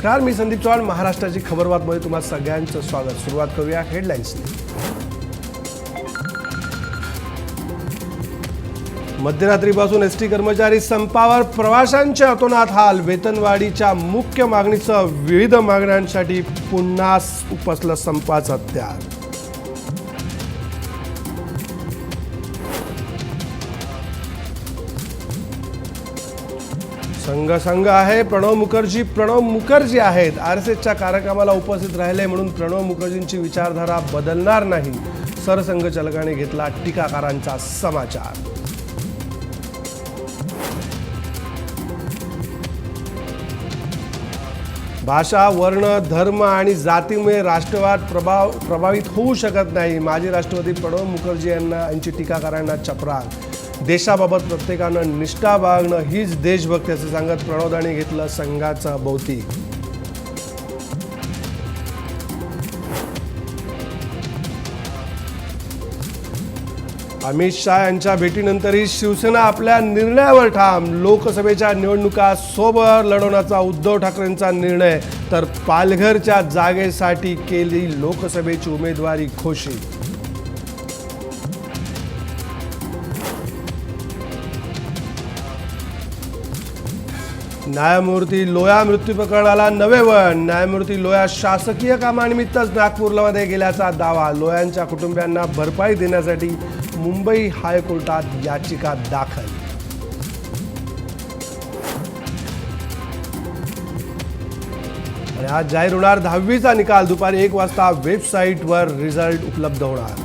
नमस्कार मी संदीप चव्हाण महाराष्ट्राची खबरबातमध्ये तुम्हाला सगळ्यांचं स्वागत. सुरुवात करूया हेडलाईन्सने. मध्यरात्रीपासून एस टी कर्मचारी संपावर प्रवाशांच्या अतोनात हाल. वेतनवाढीच्या मुख्य मागणीसह विविध मागण्यांसाठी पुन्हा उपसलं संपाचं हत्यार संघ संघ आहे. प्रणव मुखर्जी प्रणव मुखर्जी आहेत. आर एस एसच्या कार्यक्रमाला उपस्थित राहिले म्हणून प्रणव मुखर्जींची विचारधारा बदलणार नाही. सरसंघचालकाने घेतला टीकाकारांचा समाचार. भाषा वर्ण धर्म आणि जातीमुळे राष्ट्रवाद प्रभाव प्रभावित होऊ शकत नाही. माजी राष्ट्रपती प्रणव मुखर्जी यांना यांची टीकाकारांना चपराक देशाबाबत प्रत्येकानं निष्ठा बाळगणं हीच देशभक्ती असं सांगत प्रणोदाने घेतलं संघाचा भोवती. अमित शहा यांच्या भेटीनंतरही शिवसेना आपल्या निर्णयावर ठाम. लोकसभेच्या निवडणुका सोबत लढवण्याचा उद्धव ठाकरेंचा निर्णय तर पालघरच्या जागेसाठी केली लोकसभेची उमेदवारी घोषित. न्यायमूर्ती लोया मृत्यू प्रकरणाला नवे वळण. न्यायमूर्ती लोया शासकीय कामानिमित्तच नागपूरमध्ये गेल्याचा दावा. लोयांच्या कुटुंबियांना भरपाई देण्यासाठी मुंबई हायकोर्टात याचिका दाखल. आणि आज जाहीर होणार दहावीचा निकाल. दुपारी एक वाजता वेबसाईटवर रिझल्ट उपलब्ध होणार.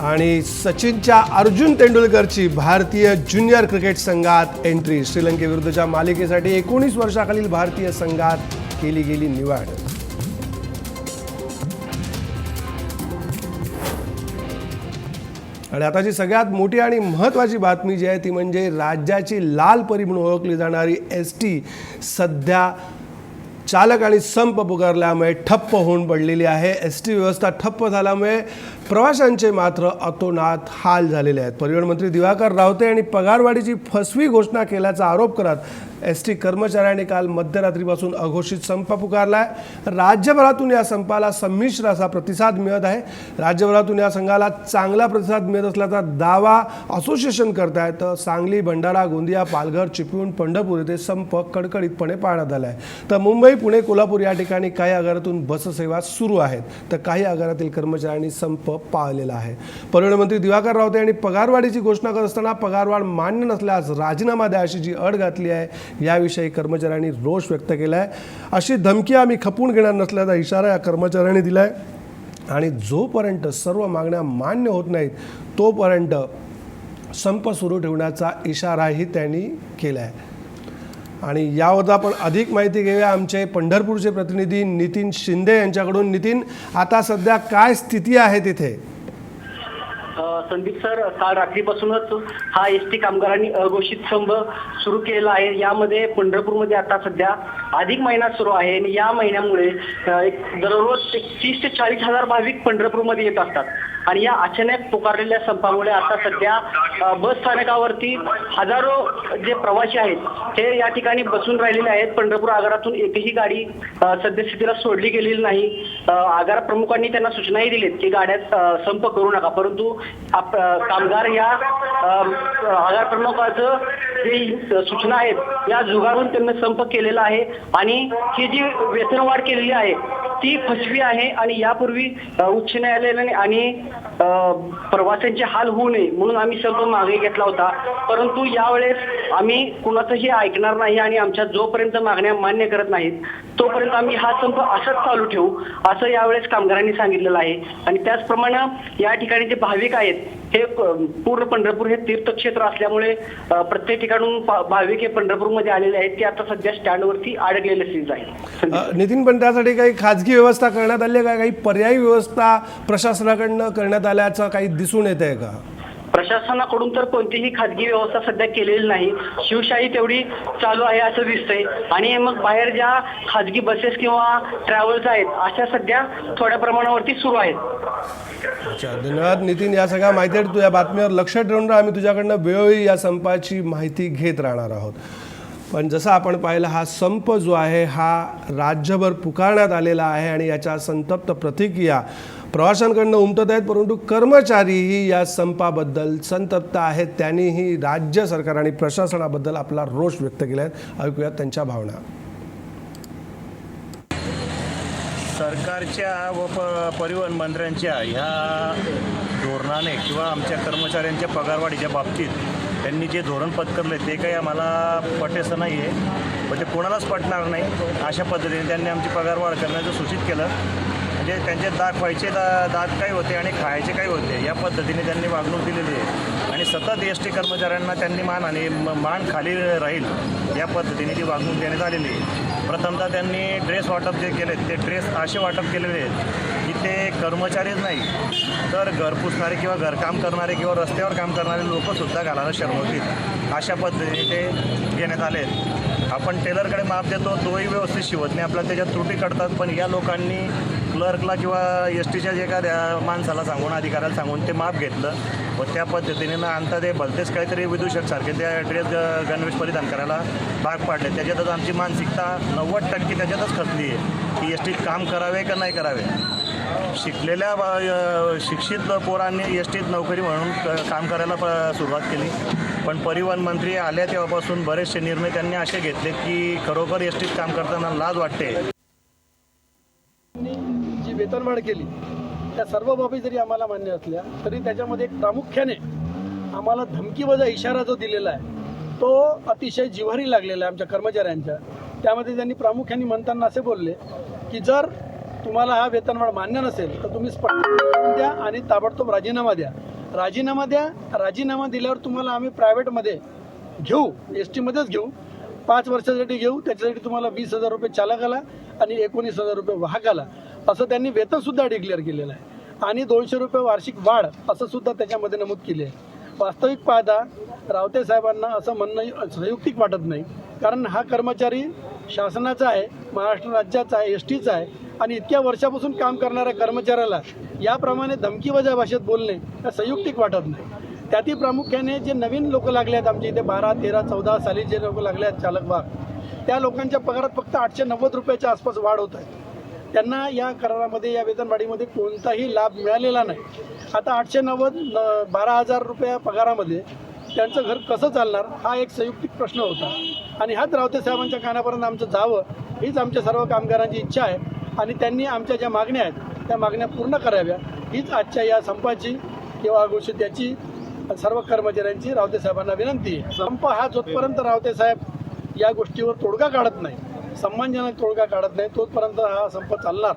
आणि सचिनच्या अर्जुन तेंडुलकरची भारतीय ज्युनियर क्रिकेट संघात एंट्री श्रीलंकेविरुद्धच्या मालिकेसाठी एकोणीस वर्षाखालील भारतीय संघात केली गेली निवड. आणि आताची सगळ्यात मोठी आणि महत्त्वाची बातमी जी आहे ती म्हणजे राज्याची लाल परी म्हणून ओळखली जाणारी एस टी सध्या चालक आणि संप पुकारल्यामुळे ठप्प होऊन पडलेली आहे. एस टी व्यवस्था ठप्प झाल्यामुळे प्रवाशांचे मात्र अतोनात हाल झालेले आहेत. परिवहन मंत्री दिवाकर रावते यांनी पगारवाढीची फसवी घोषणा केल्याचा आरोप करत एस टी कर्मचाऱ्यांनी काल मध्यरात्रीपासून अघोषित संप पुकारला आहे राज्यभरातून या संपाला संमिश्र असा प्रतिसाद मिळत आहे. राज्यभरातून या संघाला चांगला प्रतिसाद मिळत असल्याचा दावा असोसिएशन करत आहे तर सांगली भंडारा गोंदिया पालघर चिपळूण पंढरपूर येथे संप कडकडीतपणे पाळण्यात आला आहे तर मुंबई पुणे कोल्हापूर या ठिकाणी काही आगारातून बससेवा सुरू आहेत. तर काही आगारातील कर्मचाऱ्यांनी संप पाळलेला आहे. परिवहन मंत्री दिवाकर रावते यांनी पगारवाढीची घोषणा करत असताना पगारवाढ मान्य नसल्यास राजीनामा द्या अशी जी अट घातली आहे याविषयी कर्मचाऱ्यांनी रोष व्यक्त केला आहे अशी धमकी आम्ही खपून घेणार नसल्याचा इशारा या कर्मचाऱ्यांनी दिला आहे आणि जोपर्यंत सर्व मागण्या मान्य होत नाहीत तोपर्यंत संप सुरू ठेवण्याचा इशाराही त्यांनी केला आहे आणि यावर आपण अधिक माहिती घेऊया. आमचे पंढरपूरचे प्रतिनिधी नितीन शिंदे यांच्याकडून. नितीन आता सध्या काय स्थिती आहे तिथे? संदीप सर काल रात्रीपासूनच हा एस टी कामगारांनी अघोषित संप सुरू केलेला आहे. यामध्ये पंढरपूरमध्ये आता सध्या अधिक महिना सुरू आहे आणि या महिन्यामुळे एक दररोज एक तीस ते चाळीस हजार भाविक पंढरपूरमध्ये येत असतात. आणि या अचानक पुकारलेल्या संपामुळे आता सध्या बस स्थानकावरती हजारो जे प्रवासी आहेत ते या ठिकाणी बसून राहिलेले आहेत. पंढरपूर आगारातून एकही गाडी सद्यस्थितीला सोडली गेलेली नाही. आगार प्रमुखांनी त्यांना सूचनाही दिलीत की गाड्यात संप करू नका. परंतु आप कामगार या आगार प्रमुखाचं जे सूचना आहेत या जुगारून त्यांनी संप केलेला आहे. आणि ही जी वेतनवाढ केलेली आहे ती फसवी आहे. आणि यापूर्वी उच्च न्यायालयाने आणि प्रवाशांचे हाल होऊ नये म्हणून आम्ही संप मागे घेतला होता. परंतु यावेळेस आम्ही कुणाचंही ऐकणार नाही आणि आमच्या जोपर्यंत मागण्या मान्य करत नाहीत तोपर्यंत आम्ही हा संप असाच चालू ठेवू असं यावेळेस कामगारांनी सांगितलेलं आहे. आणि त्याचप्रमाणे या ठिकाणी जे भाविक आहेत हे पूर्ण पंढरपूर हे तीर्थक्षेत्र असल्यामुळे प्रत्येक ठिकाणून भाविक हे पंढरपूरमध्ये आलेले आहेत. ते आता सध्या स्टँडवरती अडकलेले स्थितीत आहे नितीन पण त्यासाठी काही खाजगी व्यवस्था करण्यात आली आहे का? काही पर्यायी व्यवस्था प्रशासनाकडनं करण्यात आल्याचं काही दिसून येत आहे का? प्रशासनाकडून तर कोणतीही खाजगी व्यवस्था सध्या केलेली नाही. शिवशाही तेवढी चालू आहे असं दिसतंय. आणि मग बाहेर ज्या खाजगी बसेस किंवा ट्रॅव्हल्स आहेत अशा सध्या थोड्या प्रमाणावरती सुरू आहेत. अच्छा धन्यवाद नितीन. या सगळ्या माहिती तुझ्या बातमीवर लक्ष ठेवून राहा. आम्ही तुझ्याकडनं वेळोवेळी या संपाची माहिती घेत राहणार आहोत. पण जसं आपण पाहिलं हा संप जो आहे हा राज्यभर पुकारण्यात आलेला आहे आणि याच्या संतप्त प्रतिक्रिया प्रवाशांकडनं उमटत आहेत परंतु कर्मचारीही या संपाबद्दल संतप्त आहेत. त्यांनीही राज्य सरकार आणि प्रशासनाबद्दल आपला रोष व्यक्त केला आहे. ऐकूयात त्यांच्या भावना. सरकारच्या व प परिवहन मंत्र्यांच्या ह्या धोरणाने किंवा आमच्या कर्मचाऱ्यांच्या पगारवाढीच्या बाबतीत त्यांनी जे धोरण पत्करले ते काही आम्हाला पटेसं नाही आहे पण ते म्हणजे कोणालाच पटणार नाही. अशा पद्धतीने त्यांनी आमची पगारवाढ करण्याचं सूचित केलं. म्हणजे त्यांचे दात व्हायचे दा दात काही होते आणि खायचे काही होते या पद्धतीने त्यांनी वागणूक दिलेली आहे. आणि सतत एस टी कर्मचाऱ्यांना त्यांनी मान आणि म- मान खाली राहील या पद्धतीने ती वागणूक देण्यात आलेली आहे. प्रथमतः त्यांनी ड्रेस वाटप जे केले ते ड्रेस असे वाटप केलेले आहेत की ते कर्मचारीच नाही तर घर पुसणारे किंवा घरकाम करणारे किंवा रस्त्यावर काम करणारे लोकंसुद्धा घालायला शरमवतील अशा पद्धतीने ते घेण्यात आले आहेत. आपण टेलरकडे माप देतो तोही व्यवस्थित शिवत नाही आपल्याला त्याच्यात त्रुटी कळतात पण या लोकांनी क्लर्कला किंवा एस टीच्या जे एखाद्या माणसाला सांगून अधिकाऱ्याला सांगून ते माप घेतलं व त्या पद्धतीने ना आणता ते भलतेच काहीतरी विदूषकसारखे त्या ड्रेस गणवेश परिधान करायला भाग पाडले. त्याच्यातच आमची मानसिकता नव्वद टक्के त्याच्यातच खचली आहे की एस टीत काम करावे का नाही करावे. शिकलेल्या बा- शिक्षित पोरांनी एस टीत नोकरी म्हणून क- काम करायला प- सुरुवात केली. पण परिवहन मंत्री आल्या तेव्हापासून बरेचसे निर्णय त्यांनी असे घेतले की खरोखर एस टीत काम करताना लाज वाटते. त्यांनी केली. त्या सर्व बाबी जरी आम्हाला मान्य असल्या तरी त्याच्यामध्ये एक प्रामुख्याने आम्हाला धमकीवजा इशारा जो दिलेला आहे तो अतिशय जिव्हारी लागलेला आहे आमच्या कर्मचाऱ्यांच्या. त्यामध्ये त्यांनी प्रामुख्याने म्हणताना असे बोलले की जर तुम्हाला हा वेतनवाढ मान्य नसेल तर तुम्ही स्पष्ट द्या आणि ताबडतोब राजीनामा द्या. राजीनामा द्या राजीनामा दिल्यावर तुम्हाला आम्ही प्रायव्हेटमध्ये घेऊ एस टीमध्येच घेऊ. पाच वर्षासाठी घेऊ त्याच्यासाठी तुम्हाला वीस हजार रुपये चालकाला आणि एकोणीस हजार रुपये वाहकाला असं त्यांनी वेतनसुद्धा डिक्लेअर केलेलं आहे. आणि दोनशे रुपये वार्षिक वाढ असं सुद्धा त्याच्यामध्ये नमूद केले आहे. वास्तविक पाहता रावते साहेबांना असं म्हणणं संयुक्तिक वाटत नाही. कारण हा कर्मचारी शासनाचा आहे महाराष्ट्र राज्याचा आहे एस टीचा आहे. आणि इतक्या वर्षापासून काम करणाऱ्या कर्मचाऱ्याला याप्रमाणे धमकीवजा भाषेत बोलणे हे संयुक्तिक वाटत नाही. त्यातील प्रामुख्याने जे नवीन लोक लागले आहेत आमच्या इथे बारा तेरा चौदा साली जे लोक लागले आहेत चालक वाहक त्या लोकांच्या पगारात फक्त आठशे नव्वद रुपयाच्या आसपास वाढ होत आहे. त्यांना या करारामध्ये या वेतनवाढीमध्ये कोणताही लाभ मिळालेला नाही. आता आठशे नव्वद न- बारा हजार रुपया पगारामध्ये त्यांचं घर कसं चालणार हा एक संयुक्तिक प्रश्न होता. आणि हाच रावते साहेबांच्या कानापर्यंत आमचं जावं हीच आमच्या सर्व कामगारांची इच्छा आहे. आणि त्यांनी आमच्या ज्या मागण्या आहेत त्या मागण्या पूर्ण कराव्या. हीच आजच्या या संपाची किंवा घोषित याची सर्व कर्मचाऱ्यांची रावते साहेबांना विनंती आहे. संप हा जोपर्यंत रावते साहेब या गोष्टीवर तोडगा काढत नाही सन्मानजनक तोडगा काढत नाही तोपर्यंत हा संप चालणार.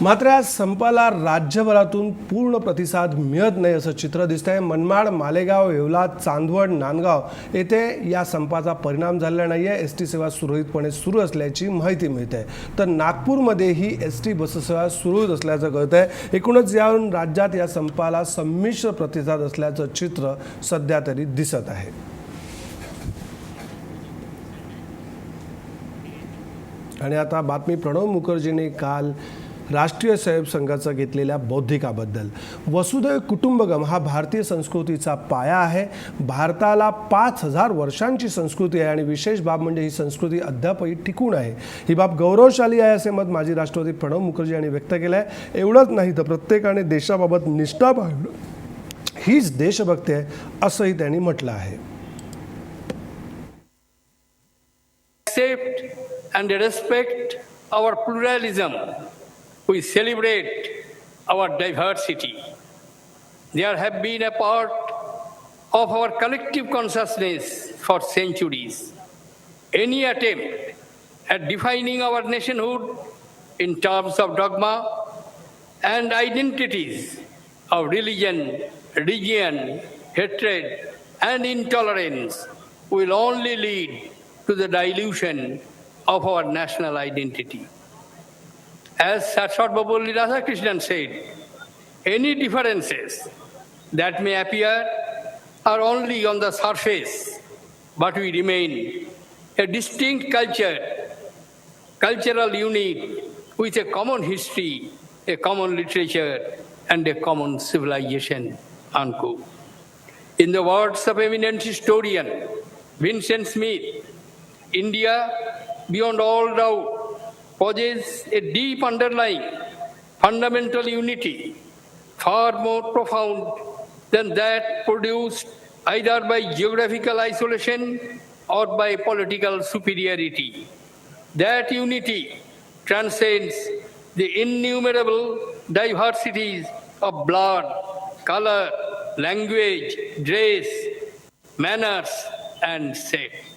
मात्र या संपाला राज्यभरातून पूर्ण प्रतिसाद मिळत नाही असं चित्र दिसत आहे मनमाड मालेगाव येवला चांदवड नांदगाव येथे या संपाचा परिणाम झालेला नाही आहे एस टी सेवा सुरळीतपणे सुरू असल्याची माहिती मिळते. तर नागपूरमध्येही एस टी बससेवा सुरळीत असल्याचं कळत आहे एकूणच यावरून राज्यात या संपाला संमिश्र प्रतिसाद असल्याचं चित्र सध्या तरी दिसत आहे. आणि आता बातमी प्रणव मुखर्जीने काल राष्ट्रीय स्वयं संघाचा घेतलेल्या बौद्धिकाबद्दल. वसुदैव कुटुंबगम हा भारतीय संस्कृतीचा पाया आहे. भारताला पाच हजार वर्षांची संस्कृती आहे आणि विशेष बाब म्हणजे ही संस्कृती अद्यापही टिकून आहे. ही बाब गौरवशाली आहे असे मत माजी राष्ट्रपती प्रणव मुखर्जी यांनी व्यक्त केलं आहे एवढंच नाही तर प्रत्येकाने देशाबाबत निष्ठा बाळगणं हीच देशभक्ती आहे असंही त्यांनी म्हटलं आहे. And respect our pluralism. We celebrate our diversity. There have been a part of our collective consciousness for centuries. Any attempt at defining our nationhood in terms of dogma and identities of religion, region, hatred, and intolerance will only lead to the dilution of our national identity. As Satsvat Babuli Radhakrishnan said, any differences that may appear are only on the surface, but we remain a distinct culture, cultural unit with a common history, a common literature, and a common civilization. Unquote. In the words of eminent historian Vincent Smith, India, beyond all doubt, possesses a deep underlying fundamental unity, far more profound than that produced either by geographical isolation or by political superiority. That unity transcends the innumerable diversities of blood, color, language, dress, manners, and sex.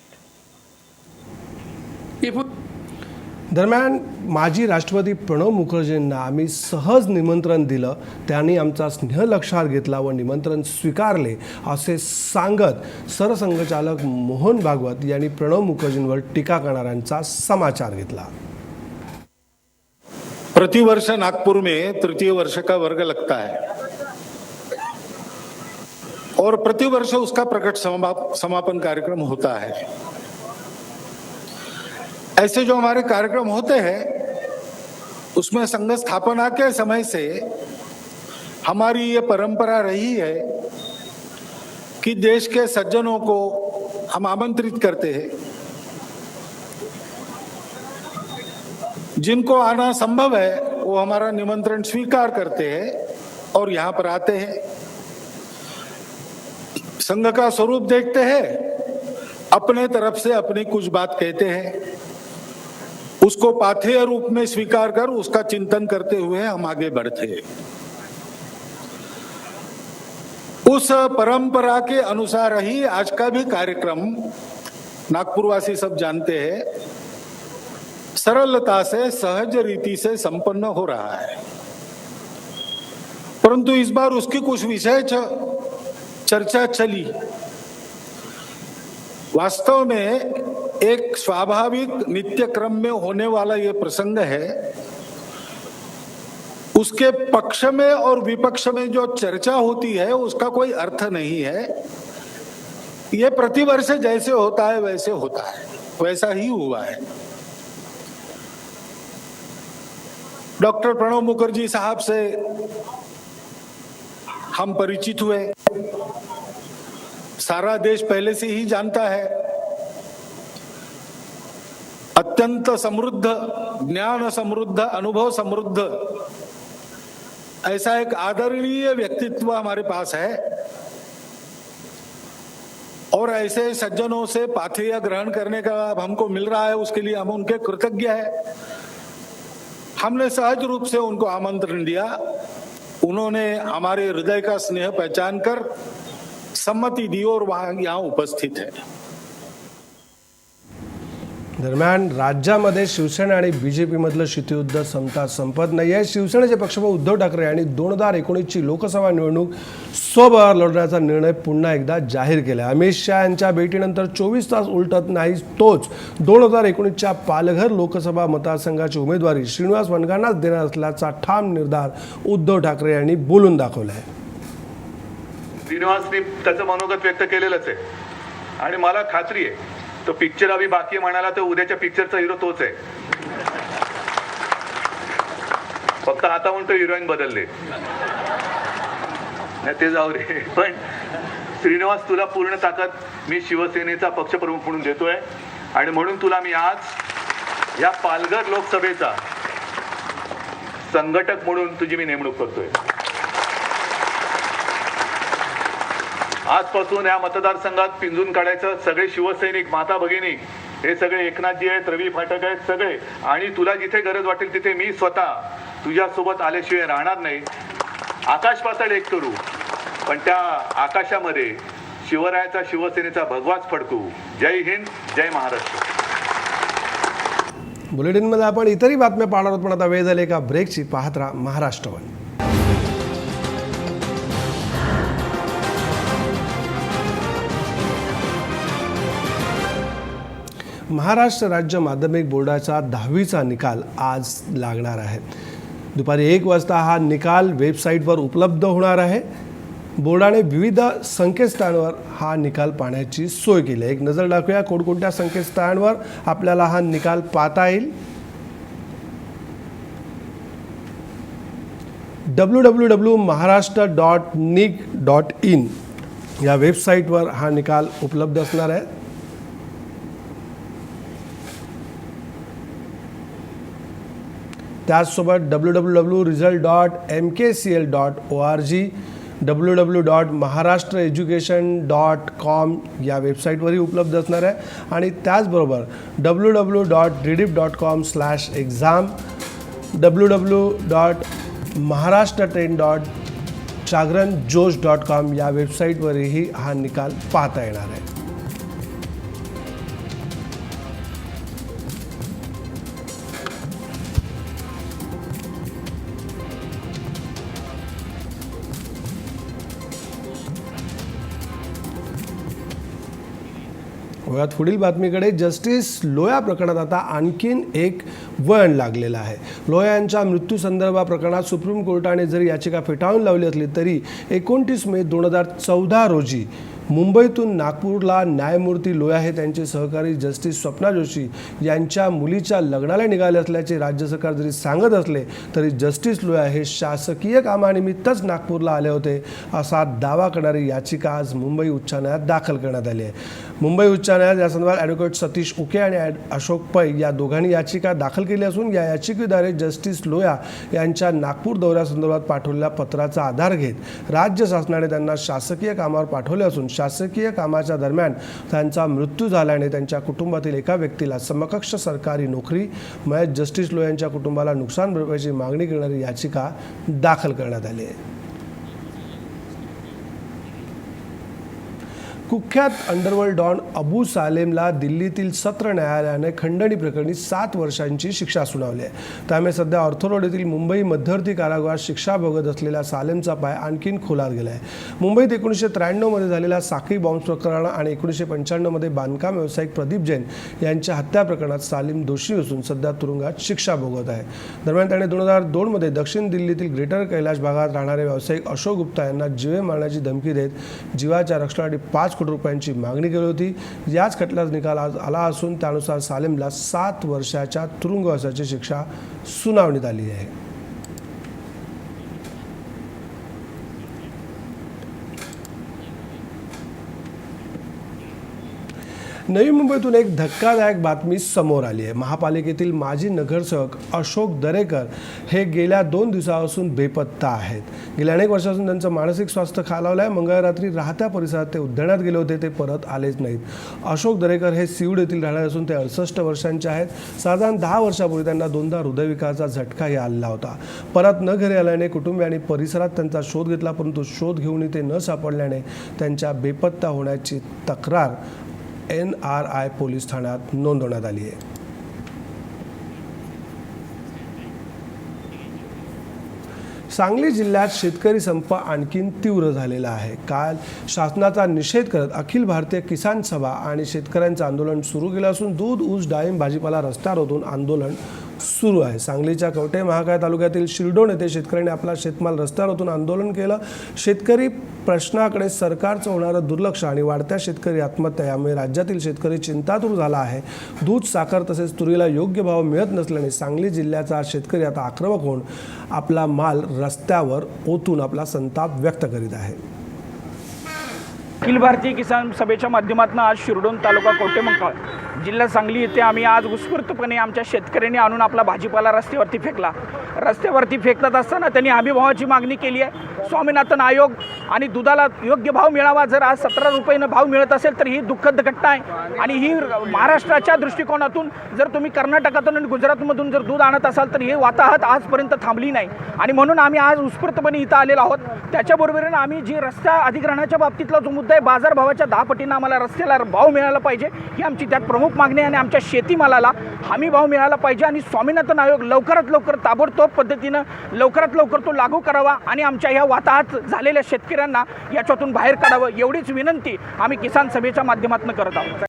दरम्यान माजी राष्ट्रपती प्रणव मुखर्जींना आम्ही सहज निमंत्रण दिलं. त्यांनी आमचा स्नेह लक्षात घेतला व निमंत्रण स्वीकारले असे सांगत सरसंघचालक मोहन भागवत यांनी प्रणव मुखर्जींवर टीका करणाऱ्यांचा समाचार घेतला. प्रतिवर्ष नागपुर में तृतीय वर्ष का वर्ग लगता है। और प्रतिवर्ष उसका प्रकट समा- समापन कार्यक्रम होता है। ऐसे जो हमारे कार्यक्रम होते हैं, उसमें संघ स्थापना के समय से हमारी ये परंपरा रही है कि देश के सज्जनों को हम आमंत्रित करते हैं। जिनको आना संभव है, वो हमारा निमंत्रण स्वीकार करते हैं और यहाँ पर आते हैं। संघ का स्वरूप देखते हैं, अपने तरफ़ से अपनी कुछ बात कहते हैं। उसको पाथेय रूप में स्वीकार कर उसका चिंतन करते हुए हम आगे बढ़ते। उस परंपरा के अनुसार ही आज का भी कार्यक्रम नागपुरवासी सब जानते हैं, सरलता से, सहज रीति से संपन्न हो रहा है। परंतु इस बार उसकी कुछ विषय चर्चा चली। वास्तव में एक स्वाभाविक नित्य क्रम में होने वाला ये प्रसंग है। उसके पक्ष में और विपक्ष में जो चर्चा होती है, उसका कोई अर्थ नहीं है। ये प्रतिवर्ष जैसे होता है, वैसे होता है। वैसा ही हुआ है। डॉक्टर प्रणब मुखर्जी साहब से हम परिचित हुए। सारा देश पहले से ही जानता है। अत्यंत समृद्ध ज्ञान समृद्ध अनुभव समृद्ध ऐसा एक आदरणीय व्यक्तित्व हमारे पास है। और ऐसे सज्जनों से पाथेय ग्रहण करने का अब हमको मिल रहा है, उसके लिए हम उनके कृतज्ञ है। हमने सहज रूप से उनको आमंत्रण दिया। उन्होंने हमारे हृदय का स्नेह पहचान कर सम्मति दी और वहाँ यहाँ उपस्थित है। दरम्यान राज्यामध्ये शिवसेना आणि बी जे पीमधलं शीतयुद्ध संपता संपत नाही आहे शिवसेनेचे पक्षप्रमुख उद्धव ठाकरे यांनी दोन हजार एकोणीसची लोकसभा निवडणूक स्वबळावर लढण्याचा निर्णय पुन्हा एकदा जाहीर केला आहे अमित शहा यांच्या भेटीनंतर चोवीस तास उलटत नाही तोच दोन हजार एकोणीसच्या पालघर लोकसभा मतदारसंघाची उमेदवारी श्रीनिवास वनगांनाच देणार असल्याचा ठाम निर्धार उद्धव ठाकरे यांनी बोलून दाखवला आहे श्रीनिवासनी त्याचं मनोगत व्यक्त केलेलंच आहे. आणि मला खात्री आहे तो पिक्चर अभि बाकी म्हणाला तर उद्याच्या पिक्चरचा हिरो तोच आहे. फक्त आता म्हणतो हिरोईन बदलले. नाही ते जाऊ रे पण श्रीनिवास तुला पूर्ण ताकद मी शिवसेनेचा पक्षप्रमुख म्हणून देतोय. आणि म्हणून तुला मी आज या पालघर लोकसभेचा संघटक म्हणून तुझी मी नेमणूक करतोय. आजपासून या मतदारसंघात पिंजून काढायचं. सगळे शिवसैनिक माता भगिनी हे सगळे एकनाथजी आहेत रवी फाटक आहेत सगळे. आणि तुला जिथे गरज वाटेल तिथे मी स्वतः तुझ्यासोबत आल्याशिवाय राहणार नाही. आकाश पातळ एक करू. पण त्या आकाशामध्ये शिवरायाचा शिवसेनेचा भगवाच फडकू. जय हिंद जय महाराष्ट्र. बुलेटिनमध्ये आपण इतरही बातम्या पाहणार आहोत पण आता वेळ झाली एका ब्रेकची. पाहत राहा महाराष्ट्रवन. महाराष्ट्र राज्य माध्यमिक बोर्डाचा दहावीचा निकाल आज लागणार आहे. दुपारी एक वाजता हा निकाल वेबसाईटवर उपलब्ध होणार आहे. बोर्डाने विविध संकेतस्थळांवर हा निकाल पाहण्याची सोय केली आहे. एक नजर टाकूया कोणकोणत्या संकेतस्थळांवर आपल्याला हा निकाल पाहता येईल. W W W Maharashtra dot nic dot in या वेबसाईटवर हा निकाल उपलब्ध असणार आहे. त्याचसोबत W W W result dot M K C L dot O R G W W dot Maharashtra education dot com या वेबसाईटवरही उपलब्ध असणार आहे. आणि त्याचबरोबर W W dot Rediff dot com slash exam W W dot Maharashtra train dot Jagran Josh dot com या वेबसाईटवरही हा निकाल पाहता येणार आहे. वयात पुढील बातमीकडे जस्टिस लोया प्रकरणात आता आणखीन एक वळण लागलेलं आहे. लोया यांच्या मृत्यूसंदर्भा प्रकरणात सुप्रीम कोर्टाने जरी याचिका फेटाळून लावली असली तरी एकोणतीस मे दोन हजार चौदा रोजी मुंबईतून नागपूरला न्यायमूर्ती लोया हे त्यांचे सहकारी जस्टिस स्वप्ना जोशी यांच्या मुलीच्या लग्नाला निघाले असल्याचे राज्य सरकार जरी सांगत असले तरी जस्टिस लोया हे शासकीय कामानिमित्तच नागपूरला आले होते असा दावा करणारी याचिका आज मुंबई उच्च न्यायालयात दाखल करण्यात आली आहे. मुंबई उच्च न्यायालयात यासंदर्भात ॲडव्होकेट सतीश उके आणि ॲड अशोक पै या दोघांनी याचिका दाखल केली असून या याचिकेद्वारे जस्टिस लोया यांच्या नागपूर दौऱ्यासंदर्भात पाठवलेल्या पत्राचा आधार घेत राज्य शासनाने त्यांना शासकीय कामावर पाठवले असून शासकीय कामाच्या दरम्यान त्यांचा मृत्यू झाल्याने त्यांच्या कुटुंबातील एका व्यक्तीला समकक्ष सरकारी नोकरी मयत जस्टिस लोयांच्या यांच्या कुटुंबाला नुकसान भरपाईची मागणी करणारी याचिका दाखल करण्यात आली आहे. कुख्यात अंडरवर्ल्ड डॉन अबू सालेमला दिल्लीतील सत्र न्यायालयाने खंडणी प्रकरणी सात वर्षांची शिक्षा सुनावली आहे. त्यामुळे सध्या ऑर्थोरोड येथील मुंबई मध्यवर्ती कारागृहात शिक्षा भोगत असलेल्या सालेमचा पाय आणखीन खोलात गेला आहे. मुंबईत एकोणीसशे त्र्याण्णवमध्ये झालेला साखळी बॉम्ब प्रकरण आणि एकोणीसशे पंच्याण्णवमध्ये बांधकाम व्यावसायिक प्रदीप जैन यांच्या हत्या प्रकरणात सालीम दोषी असून सध्या तुरुंगात शिक्षा भोगत आहे. दरम्यान त्याने दोन हजार दोनमध्ये दक्षिण दिल्लीतील ग्रेटर कैलाश भागात राहणारे व्यावसायिक अशोक गुप्ता यांना जीवे मारण्याची धमकी देत जीवाच्या रक्षणासाठी पाच कोटी रुपयांची मागणी केली होती. याच खटल्याचा निकाल आज आला असून त्यानुसार सालेमला सात वर्षाच्या तुरुंगवासाची शिक्षा सुनावण्यात आली आहे. नवी मुंबईतून एक धक्कादायक बातमी समोर आली आहे. महापालिकेतील माजी नगरसेवक अशोक दरेकर हे गेल्या दोन दिवसापासून बेपत्ता आहेत. गेल्या अनेक वर्षापासून त्यांचं मानसिक स्वास्थ्य खालावलं आहे मंगळ रात्री राहत्या परिसरात ते उद्धरण्यात गेले होते. ते परत आलेच नाहीत. अशोक दरेकर हे सिवड येथील राहणारे असून ते अडसष्ट वर्षांचे आहेत. साधारण दहा वर्षापूर्वी त्यांना दोनदा हृदयविकाराचा झटकाही आलेला होता. परत न घरी आल्याने कुटुंबियांनी परिसरात त्यांचा शोध घेतला परंतु शोध घेऊनही ते न सापडल्याने त्यांच्या बेपत्ता होण्याची तक्रार एन आर आय पोलीस ठाण्यात नोंदवण्यात आली आहे. सांगली जिल्ह्यात शेतकरी संप आणखीन तीव्र झालेला आहे. काल शासनाचा निषेध करत अखिल भारतीय किसान सभा आणि शेतकऱ्यांचं आंदोलन सुरू केलं असून दूध ऊस डाळिंब भाजीपाला रस्त्यावर रोधून आंदोलन सुरू आहे. सांगलीच्या कवठे महाकाय तालुक्यातील शिरडोण येथे शेतकऱ्यांनी आपला शेतमाल रस्त्यावर ओतून आंदोलन केलं. शेतकरी प्रश्नाकडे सरकारचं होणारं दुर्लक्ष आणि वाढत्या शेतकरी आत्महत्या यामुळे राज्यातील शेतकरी चिंतातूर झाला आहे. दूध साखर तसेच तुरीला योग्य भाव मिळत नसल्याने सांगली जिल्ह्याचा शेतकरी आता आक्रमक होऊन आपला माल रस्त्यावर ओतून आपला संताप व्यक्त करीत आहे. अखिल भारतीय किसान सभेच्या माध्यमातून आज शिरडोन तालुका कवटेमंकाळ जिल्हा सांगली येथे आम्ही आज उत्स्फूर्तपणे आमच्या शेतकऱ्यांनी आणून आपला भाजीपाला रस्त्यावरती फेकला. रस्त्यावरती फेकत असताना त्यांनी हमीभावाची मागणी केली आहे. स्वामीनाथन आयोग आणि दुधाला योग्य भाव मिळावा जर आज सतरा रुपयानं भाव मिळत असेल तर ही दुःखद घटना आहे. आणि ही महाराष्ट्राच्या दृष्टिकोनातून जर तुम्ही कर्नाटकातून आणि गुजरातमधून जर दूध आणत असाल तर ही वाताहत आजपर्यंत थांबली नाही. आणि म्हणून आम्ही आज उत्स्फूर्तपणे इथं आलेलो आहोत. त्याच्याबरोबरीनं आम्ही जी रस्ता अधिग्रहणाच्या बाबतीतला जो मुद्दा आहे बाजारभावाच्या दहा पटीनं आम्हाला रस्त्याला भाव मिळाला पाहिजे ही आमची त्यात प्रमुख मागणी आणि आमच्या शेतीमालाला हमी भाव मिळाला पाहिजे आणि स्वामीनाथन आयोग लवकरात लवकर ताबडतोब पद्धतीनं लवकरात लवकर तो लागू करावा आणि आमच्या ह्या वाताहत झालेल्या शेतकऱ्यांना याच्यातून बाहेर काढावं एवढीच विनंती आम्ही किसान सभेच्या माध्यमातून करत आहोत.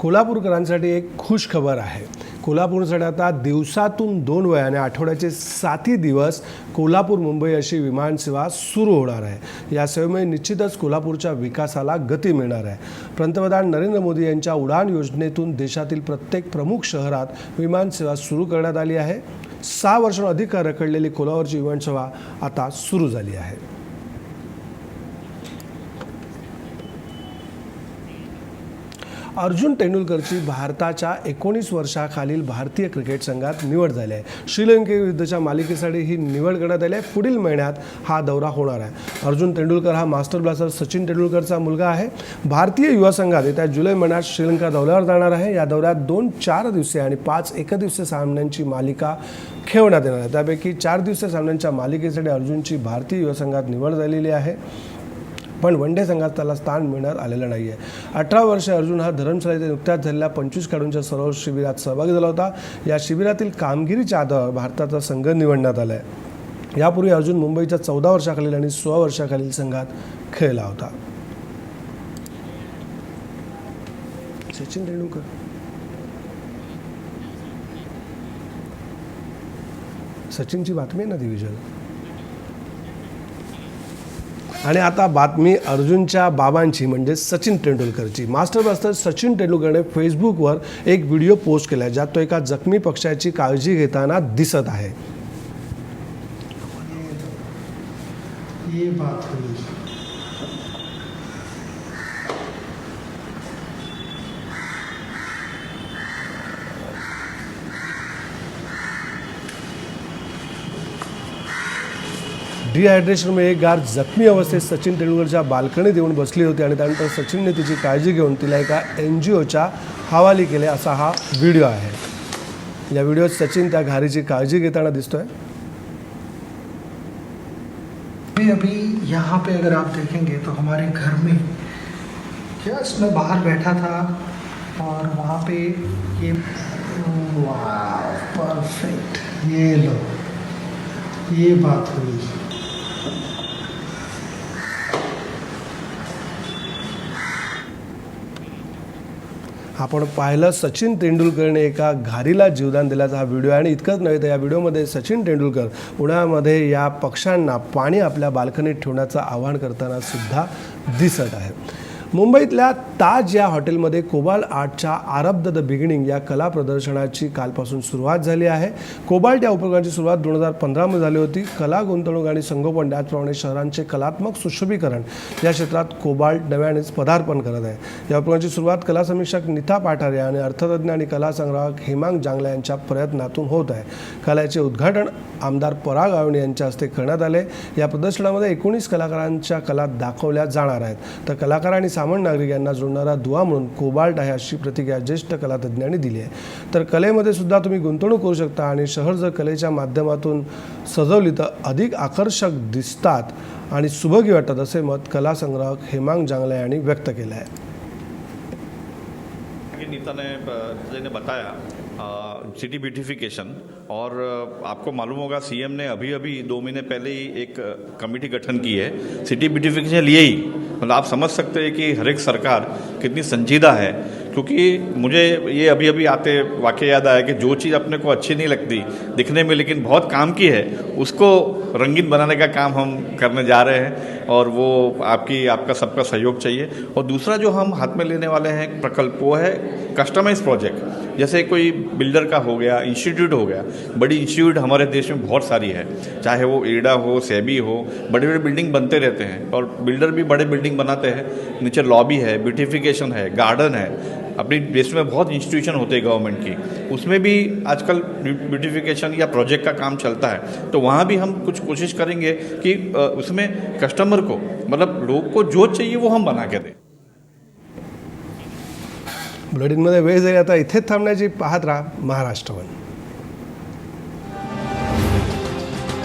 कोल्हापूरकरांसाठी एक खुश खबर आहे. कोल्हापूरसाठी आता दिवसातून दोन वेळा आणि आठवड्याचे सातही दिवस कोल्हापूर मुंबई अशी विमानसेवा सुरू होणार आहे. या सेवेमुळे निश्चितच कोल्हापूरच्या विकासाला गती मिळणार आहे. पंतप्रधान नरेंद्र मोदी यांच्या उडान योजनेतून देशातील प्रत्येक प्रमुख शहरात विमानसेवा सुरू करण्यात आली आहे. सहा वर्षांहून अधिक रखडलेली कोल्हापूरची विमानसेवा आता सुरू झाली आहे. अर्जुन तेंडुलकरची भारताच्या एकोणीस वर्षाखालील भारतीय क्रिकेट संघात निवड झाली आहे. श्रीलंकेविरुद्धच्या मालिकेसाठी ही निवड करण्यात आली आहे. पुढील महिन्यात हा दौरा होणार आहे. अर्जुन तेंडुलकर हा मास्टर ब्लास्टर सचिन तेंडुलकरचा मुलगा आहे. भारतीय युवा संघात येत्या जुलै महिन्यात श्रीलंका दौऱ्यावर जाणार आहे. या दौऱ्यात दोन चार दिवसीय आणि पाच एकदिवसीय सामन्यांची मालिका खेळवण्यात येणार आहे. त्यापैकी चार दिवसीय सामन्यांच्या मालिकेसाठी अर्जुनची भारतीय युवा संघात निवड झालेली आहे. पण वन डे संघात त्याला स्थान मिळण्यात आलेलं नाही आहे अठरा वर्ष अर्जुन हा धरमशाळेत नुकत्याच झालेल्या पंचवीस खेळाडूंच्या सर्व शिबिरात सहभागी झाला होता. या शिबिरातील कामगिरीच्या आधारावर भारताचा संघ निवडण्यात आला आहे यापूर्वी अर्जुन मुंबईच्या चौदा वर्षाखालील आणि सोळा वर्षाखालील संघात खेळला होता. सचिन तेंडुलकर. सचिनची बातमी आहे ना ती आणि आता बातमी अर्जुनच्या बाबांची म्हणजे सचिन तेंडुलकरची. मास्टर ब्लास्टर सचिन तेंडुलकरने फेसबुकवर एक व्हिडिओ पोस्ट केला ज्यात तो एका जखमी पक्षाची काळजी घेताना दिसत आहे. ये बात हुई डिहायड्रेशनमुळे एक गार जखमी अवस्थेत सचिन तेंडुलकरच्या बाल्कनीत येऊन बसली होती आणि त्यानंतर सचिनने तिची काळजी घेऊन तिला एका एन जी ओच्या हवाली केले असा हा व्हिडिओ आहे. या व्हिडिओत सचिन त्या घारीची काळजी घेताना दिसतोय. अभी अभी यहाँ पे अगर आप देखेंगे तो हमारे घर में जस्ट मैं बाहर बैठा था और वहाँ पे ये परफेक्ट ये लो ये बात हुई। आपण पाहिलं सचिन तेंडुलकरने एका घारीला जीवदान दिल्याचा हा व्हिडिओ आहे. आणि इतकंच नव्हे तर या व्हिडिओमध्ये सचिन तेंडुलकर उन्हाळ्यामध्ये या पक्ष्यांना पाणी आपल्या बाल्कनीत ठेवण्याचं आवाहन करताना सुद्धा दिसत आहे मुंबईतल्या ताज या हॉटेलमध्ये कोबाल आर्टच्या आरब द बिगिनिंग या कला प्रदर्शनाची कालपासून सुरुवात झाली आहे. कोबाल्ट या उपक्रमाची सुरुवात दोन हजार पंधरामध्ये झाली होती. कला गुंतवणूक आणि संगोपन त्याचप्रमाणे शहरांचे कलात्मक सुशोभीकरण या क्षेत्रात कोबाल्ट नव्यानेच पदार्पण करत आहे. या उपक्रमाची सुरुवात कला समीक्षक निथा पाठारे आणि अर्थतज्ञ आणि कला संग्राहक हेमांग जांगला यांच्या प्रयत्नातून होत आहे. कलाचे उद्घाटन आमदार पराग आवणे यांच्या हस्ते करण्यात आले. या प्रदर्शनामध्ये एकोणीस कलाकारांच्या कला दाखवल्या जाणार आहेत. तर कलाकार आणि सामान्य नागरिक यांना जोडणारा दुवा म्हणून कोबाल्ट आहे अशी प्रतिक्रिया ज्येष्ठ कलातज्ञांनी दिली आहे. तर कलेमध्ये सुद्धा तुम्ही गुंतवणूक करू शकता आणि शहर जर कलेच्या माध्यमातून सजवली तर अधिक आकर्षक दिसतात आणि सुभगी वाटतात असे मत कला संग्राहक हेमांग जांगले यांनी व्यक्त केलं आहे. नीता ने बताया सिटी ब्यूटिफिकेशन और आपको मालूम होगा सीएम ने अभी अभी दो महीने पहले ही एक कमेटी गठन की है। सिटी ब्यूटिफिकेशन लिए ही। मतलब आप समझ सकते हैं कि हर एक सरकार कितनी संजीदा है। क्योंकि मुझे ये अभी अभी आते वाक्य याद आया कि जो चीज़ अपने को अच्छी नहीं लगती दिखने में, लेकिन बहुत काम की है, उसको रंगीन बनाने का काम हम करने जा रहे हैं और वो आपकी, आपका सबका सहयोग चाहिए। और दूसरा जो हम हाथ में लेने वाले हैं प्रकल्प, वो है कस्टमाइज प्रोजेक्ट जैसे कोई बिल्डर का हो गया इंस्टीट्यूट हो गया, बड़ी इंस्टीट्यूट हमारे देश में बहुत सारी है। चाहे वो एडा हो, सेबी हो बड़े बड़े बिल्डिंग बनते रहते हैं और बिल्डर भी बड़े बिल्डिंग बनाते हैं। नीचे लॉबी है ब्यूटिफिकेशन है गार्डन है। अपनी देश में बहुत इंस्टीट्यूशन होते हैं गवर्नमेंट की। उसमें भी आजकल ब्यूटिफिकेशन या प्रोजेक्ट का काम चलता है। तो वहाँ भी हम कुछ कोशिश करेंगे कि उसमें कस्टमर को मतलब लोग को जो चाहिए वो हम बना के दें। बुलेटिनमध्ये वेळ जरी आता इथेच थांबण्याची पाहत राहा महाराष्ट्रवन.